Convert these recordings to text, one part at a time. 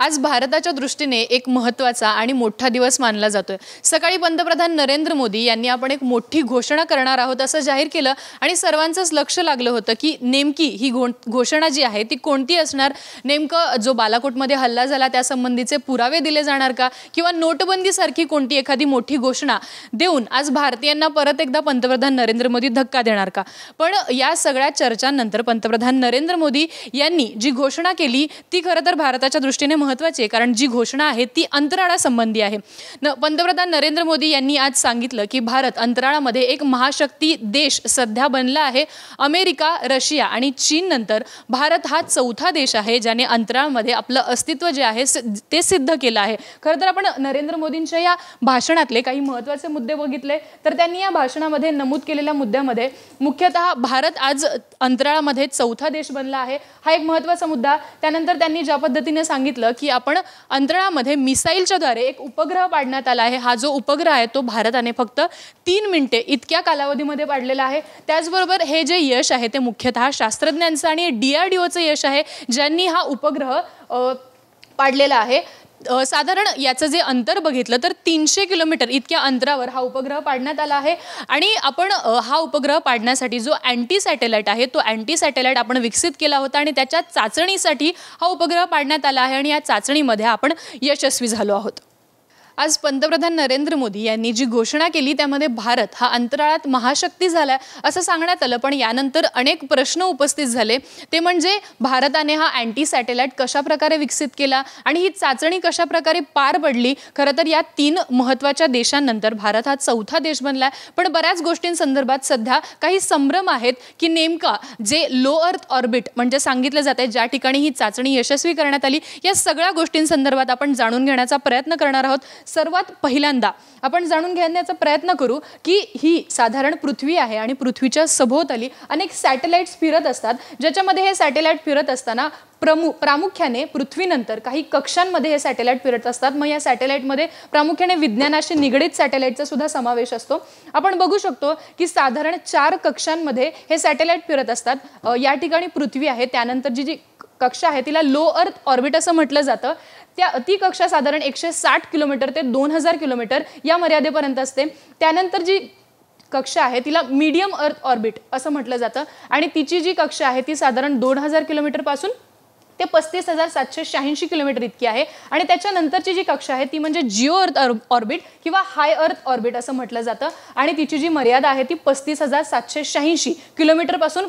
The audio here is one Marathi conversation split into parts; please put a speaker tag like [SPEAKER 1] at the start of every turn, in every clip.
[SPEAKER 1] आज भारताच्या दृष्टीने एक महत्त्वाचा आणि मोठा दिवस मानला जातोय. सकाळी पंतप्रधान नरेंद्र मोदी यांनी आपण एक मोठी घोषणा करणार आहोत असं जाहीर केलं आणि सर्वांचंच लक्ष लागलं होतं की नेमकी ही घो घोषणा जी आहे ती कोणती असणार? नेमकं जो बालाकोटमध्ये हल्ला झाला त्यासंबंधीचे पुरावे दिले जाणार का? किंवा नोटबंदीसारखी कोणती एखादी मोठी घोषणा देऊन आज भारतीयांना परत एकदा पंतप्रधान नरेंद्र मोदी धक्का देणार का? पण या सगळ्या चर्चांनंतर पंतप्रधान नरेंद्र मोदी यांनी जी घोषणा केली ती खरं तर भारताच्या दृष्टीने महत्त्वाची आहे कारण जी घोषणा आहे ती अंतराळासंबंधी आहे. न पंतप्रधान नरेंद्र मोदी यांनी आज सांगितलं की भारत अंतराळामध्ये एक महाशक्ती देश सध्या बनला आहे अमेरिका रशिया आणि चीननंतर भारत हा चौथा देश आहे ज्याने अंतराळमध्ये आपलं अस्तित्व जे आहे ते सिद्ध केलं आहे. खरं तर आपण नरेंद्र मोदींच्या या भाषणातले काही महत्त्वाचे मुद्दे बघितले तर त्यांनी या भाषणामध्ये नमूद केलेल्या मुद्द्यामध्ये मुख्यतः भारत आज अंतराळामध्ये चौथा देश बनला आहे. हा एक महत्त्वाचा मुद्दा. त्यानंतर त्यांनी ज्या पद्धतीने सांगितलं की आपण अंतराळामध्ये मिसाईलच्याद्वारे एक उपग्रह पाडण्यात आला आहे. हा जो उपग्रह आहे तो भारताने फक्त तीन मिनिटे इतक्या कालावधीमध्ये पाडलेला आहे. त्याचबरोबर हे जे यश आहे ते मुख्यतः शास्त्रज्ञांचं आणि डी आर डी ओचं यश आहे ज्यांनी हा उपग्रह पाडलेला आहे. साधारण याचं जे अंतर बघितलं तर तीनशे किलोमीटर इतक्या अंतरावर हा उपग्रह पाडण्यात आला आहे. आणि आपण हा उपग्रह पाडण्यासाठी जो अँटी सॅटेलाईट आहे तो अँटी सॅटेलाइट आपण विकसित केला होता आणि त्याच्या चाचणीसाठी हा उपग्रह पाडण्यात आला आहे आणि या चाचणीमध्ये आपण यशस्वी झालो आहोत. आज पंतप्रधान नरेंद्र मोदी यांनी जी घोषणा केली त्यामध्ये भारत हा अंतराळात महाशक्ती झाला असं सांगण्यात आलं पण यानंतर अनेक प्रश्न उपस्थित झाले. ते म्हणजे भारताने हा अँटी सॅटेलाईट कशा प्रकारे विकसित केला आणि ही चाचणी कशा प्रकारे पार पडली? खरं तर या तीन महत्त्वाच्या देशांनंतर भारत हा चौथा देश बनला पण बऱ्याच गोष्टींसंदर्भात सध्या काही संभ्रम आहेत की नेमका जे लो अर्थ ऑर्बिट म्हणजे सांगितलं जाते ज्या ठिकाणी ही चाचणी यशस्वी करण्यात आली या सगळ्या गोष्टींसंदर्भात आपण जाणून घेण्याचा प्रयत्न करणार आहोत. सर्वात पहिल्यांदा आपण जाणून घेण्याचा प्रयत्न करू की ही साधारण पृथ्वी आहे आणि पृथ्वीच्या सभोवताली अनेक सॅटेलाइट्स फिरत असतात ज्याच्यामध्ये हे सॅटेलाइट फिरत असताना प्रमु प्रामुख्याने पृथ्वीनंतर काही कक्षांमध्ये हे सॅटेलाइट फिरत असतात. मग या सॅटेलाइटमध्ये प्रामुख्याने विज्ञानाशी निगडीत सॅटेलाइटचा सुद्धा समावेश असतो. आपण बघू शकतो की साधारण चार कक्षांमध्ये हे सॅटेलाइट फिरत असतात. या ठिकाणी पृथ्वी आहे. त्यानंतर जी जी कक्षा आहे तिला लो अर्थ ऑर्बिट असं म्हटलं जातं. त्या ती कक्षा साधारण एकशे साठ किलोमीटर ते दोन हजार किलोमीटर या मर्यादेपर्यंत असते. त्यानंतर जी कक्षा आहे तिला मीडियम अर्थ ऑर्बिट असं म्हटलं जातं. आणि तिची जी कक्षा आहे ती साधारण दोन हजार किलोमीटरपासून ते पस्तीस हजार सातशे शहाऐंशी किलोमीटर इतकी आहे. आणि त्याच्यानंतरची जी कक्षा आहे ती म्हणजे जिओ अर्थ ऑर्बिट किंवा हाय अर्थ ऑर्बिट असं म्हटलं जातं. आणि तिची जी मर्यादा आहे ती पस्तीस हजार सातशे शहाऐंशी किलोमीटरपासून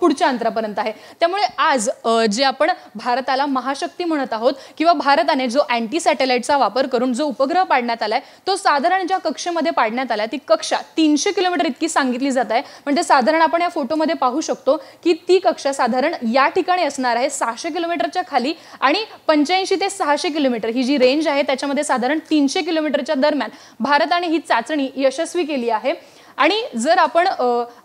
[SPEAKER 1] पुढच्या अंतरापर्यंत आहे. त्यामुळे आज जे आपण भारताला महाशक्ती म्हणत आहोत किंवा भारताने जो अँटी सॅटेलाईटचा वापर करून जो उपग्रह पाडण्यात आलाय तो साधारण ज्या कक्षेमध्ये पाडण्यात आला ती कक्षा तीनशे किलोमीटर इतकी सांगितली जात आहे. म्हणजे साधारण आपण या फोटोमध्ये पाहू शकतो की ती कक्षा साधारण या ठिकाणी असणार आहे सहाशे किलोमीटरच्या खाली आणि पंच्याऐंशी ते सहाशे किलोमीटर ही जी रेंज आहे त्याच्यामध्ये साधारण तीनशे किलोमीटरच्या दरम्यान भारताने ही चाचणी यशस्वी केली आहे. आणि जर आपण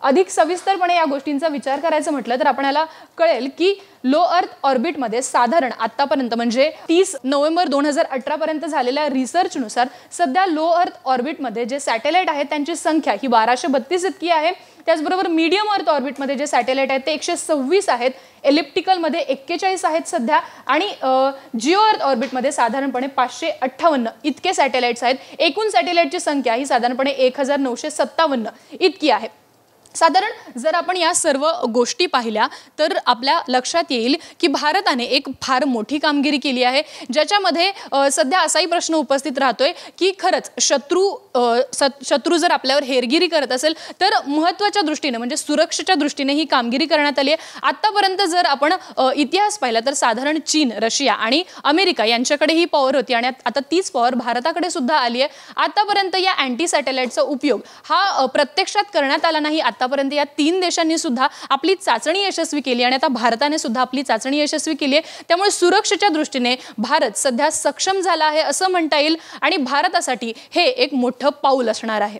[SPEAKER 1] अधिक सविस्तरपणे या गोष्टींचा विचार करायचं म्हटलं तर आपल्याला कळेल की लो अर्थ ऑर्बिटमध्ये साधारण आत्तापर्यंत म्हणजे तीस नोव्हेंबर दोन हजार अठरापर्यंत झालेल्या रिसर्चनुसार सध्या लो अर्थ ऑर्बिटमध्ये जे सॅटेलाईट आहेत त्यांची संख्या ही बाराशे बत्तीस इतकी आहे. त्याचबरोबर मीडियम अर्थ ऑर्बिटमध्ये जे सॅटेलाईट आहेत ते एकशे सव्वीस आहेत. एलिप्टिकलमध्ये एक्केचाळीस आहेत सध्या आणि जिओ अर्थ ऑर्बिटमध्ये साधारणपणे पाचशे अठ्ठावन्न इतके सॅटेलाइट्स आहेत. एकूण सॅटेलाइटची संख्या ही साधारणपणे एक हजार नऊशे सत्तावन्न इतकी आहे. साधारण जर आपण या सर्व गोष्टी पाहिल्या तर आपल्या लक्षात येईल की भारताने एक फार मोठी कामगिरी केली आहे ज्याच्यामध्ये सध्या असाही प्रश्न उपस्थित राहतोय की खरंच शत्रू शत्रू जर आपल्यावर हेरगिरी करत असेल तर महत्त्वाच्या दृष्टीने म्हणजे सुरक्षेच्या दृष्टीने ही कामगिरी करण्यात आली आहे. आत्तापर्यंत जर आपण इतिहास पाहिला तर साधारण चीन रशिया आणि अमेरिका यांच्याकडे ही पॉवर होती आणि आता तीच पॉवर भारताकडे सुद्धा आली आहे. आतापर्यंत या अँटी सॅटेलाईटचा उपयोग हा प्रत्यक्षात करण्यात आला नाही आता आतापर्यंत या तीन देशांनी सुद्धा आपली चाचणी यशस्वी केली आणि आता भारताने सुद्धा आपली चाचणी यशस्वी केली आहे. त्यामुळे सुरक्षेच्या दृष्टीने भारत सध्या सक्षम झाला आहे असं म्हणता येईल आणि भारतासाठी हे एक मोठं पाऊल असणार आहे.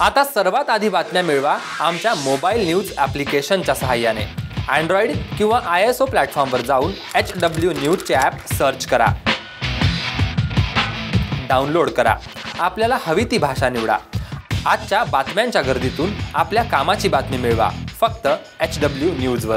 [SPEAKER 2] आता सर्वात आधी बातम्या मिळवा आमच्या मोबाईल न्यूज ॲप्लिकेशनच्या सहाय्याने. अँड्रॉइड किंवा आय एस ओ प्लॅटफॉर्मवर जाऊन एच डब्ल्यू न्यूजचे ॲप सर्च करा. डाउनलोड करा. आपल्याला हवी ती भाषा निवडा. आजच्या बातम्यांच्या गर्दीतून आपल्या कामाची बातमी मिळवा. फक्त एच डब्ल्यू न्यूजवर